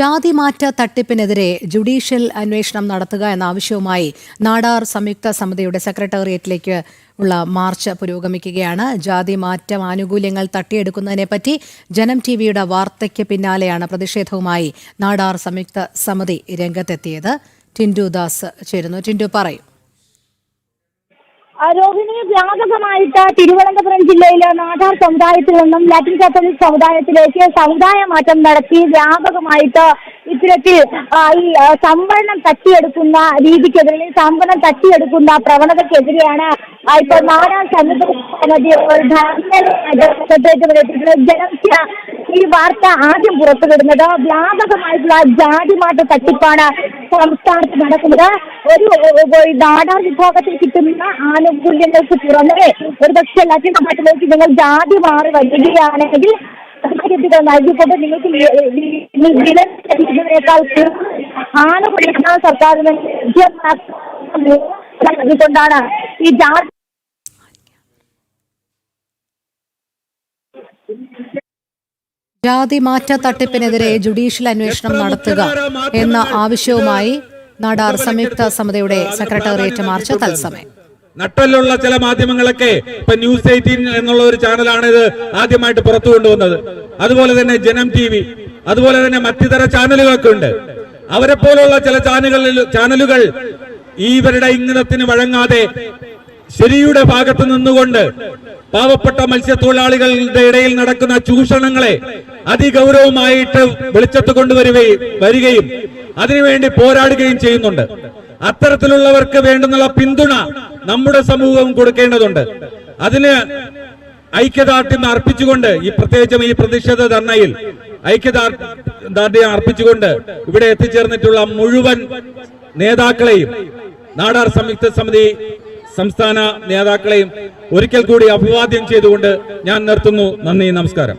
ജാതിമാറ്റ തട്ടിപ്പിനെതിരെ judicial അന്വേഷണം നടത്തുക എന്ന ആവശ്യവുമായി നാടാർ സംയുക്ത സമിതിയുടെ സെക്രട്ടേറിയറ്റിലേക്ക് ഉള്ള മാർച്ച് പുരോഗമിക്കുകയാണ്. ജാതി മാറ്റം ആനുകൂല്യങ്ങൾ തട്ടിയെടുക്കുന്നതിനെപ്പറ്റി ജനം ടി വിയുടെ വാർത്തയ്ക്ക് പിന്നാലെയാണ് പ്രതിഷേധവുമായി നാടാർ സംയുക്ത സമിതി രംഗത്തെത്തിയത്. ടിൻഡു ദാസ് ചേരുന്നു. ടിൻഡു പറയൂ. രോഹിണി വ്യാപകമായിട്ട് തിരുവനന്തപുരം ജില്ലയിലെ നാടാർ സമുദായത്തിൽ നിന്നും ലാറ്റിൻ കാത്തലിക് സമുദായത്തിലേക്ക് സമുദായ മാറ്റം നടത്തി വ്യാപകമായിട്ട് ഇത്തരത്തിൽ ഈ സംവരണം തട്ടിയെടുക്കുന്ന രീതിക്കെതിരെ സംവരണം തട്ടിയെടുക്കുന്ന പ്രവണതക്കെതിരെയാണ് ഇപ്പോൾ നാടാർ സന്നദ്ധ ജനസ്യ ഈ വാർത്ത ആദ്യം പുറത്തുവിടുന്നത് വ്യാപകമായിട്ടുള്ള ജാതി മാറ്റ തട്ടിപ്പാണ് സംസ്ഥാനത്ത് നടക്കുന്നത്. ഒരു നാടാർ വിഭാഗത്തിൽ കിട്ടുന്ന ആനുകൂല്യങ്ങൾക്ക് പുറമെ ഒരുപക്ഷെ നാട്ടിലേക്ക് നിങ്ങൾ ജാതി മാറി വരികയാണെങ്കിൽ സർട്ടിഫിക്കറ്റുകൾ നൽകിക്കൊണ്ട് നിങ്ങൾക്ക് വിലനേക്കാൾ ആനുകൂല്യങ്ങൾ സർക്കാരിന് നൽകിക്കൊണ്ടാണ് ഈ ജാതി ജാതി മാറ്റ തട്ടിപ്പിനെതിരെ ജുഡീഷ്യൽ അന്വേഷണം നടത്തുക എന്ന ആവശ്യവുമായി നാടാർ സംയുക്ത സമിതിയുടെ സെക്രട്ടേറിയറ്റ് മാർച്ച് തത്സമയം. നട്ടലുള്ള ചില മാധ്യമങ്ങളൊക്കെ ഇപ്പൊ ന്യൂസ് എയ്റ്റീൻ എന്നുള്ള ഒരു ചാനലാണ് ഇത് ആദ്യമായിട്ട് പുറത്തു കൊണ്ടുവന്നത്. അതുപോലെ തന്നെ ജനം ടി വി അതുപോലെ തന്നെ മറ്റു തര ചാനലുകളൊക്കെ ഉണ്ട്. അവരെ പോലുള്ള ചില ചാനലുകളിൽ ചാനലുകൾ ഇവരുടെ ഇങ്ങനത്തിന് വഴങ്ങാതെ ശരിയുടെ ഭാഗത്ത് നിന്നുകൊണ്ട് പാവപ്പെട്ട മത്സ്യത്തൊഴിലാളികളുടെ ഇടയിൽ നടക്കുന്ന ചൂഷണങ്ങളെ അതിഗൗരവമായിട്ട് വെളിച്ചത്ത് കൊണ്ടുവരികയും വരികയും അതിനുവേണ്ടി പോരാടുകയും ചെയ്യുന്നുണ്ട്. അത്തരത്തിലുള്ളവർക്ക് വേണ്ടുന്നുള്ള പിന്തുണ നമ്മുടെ സമൂഹം കൊടുക്കേണ്ടതുണ്ട്. അതിന് ഐക്യദാർഢ്യം അർപ്പിച്ചുകൊണ്ട് ഈ പ്രത്യേകിച്ചും ഈ പ്രതിഷേധ ധർണയിൽ ഐക്യദാർഢ്യം അർപ്പിച്ചുകൊണ്ട് ഇവിടെ എത്തിച്ചേർന്നിട്ടുള്ള മുഴുവൻ നേതാക്കളെയും നാടാർ സംയുക്ത സമിതി സംസ്ഥാന നേതാക്കളെയും ഒരിക്കൽ കൂടി അഭിവാദ്യം ചെയ്തുകൊണ്ട് ഞാൻ നിർത്തുന്നു. നന്ദി നമസ്കാരം.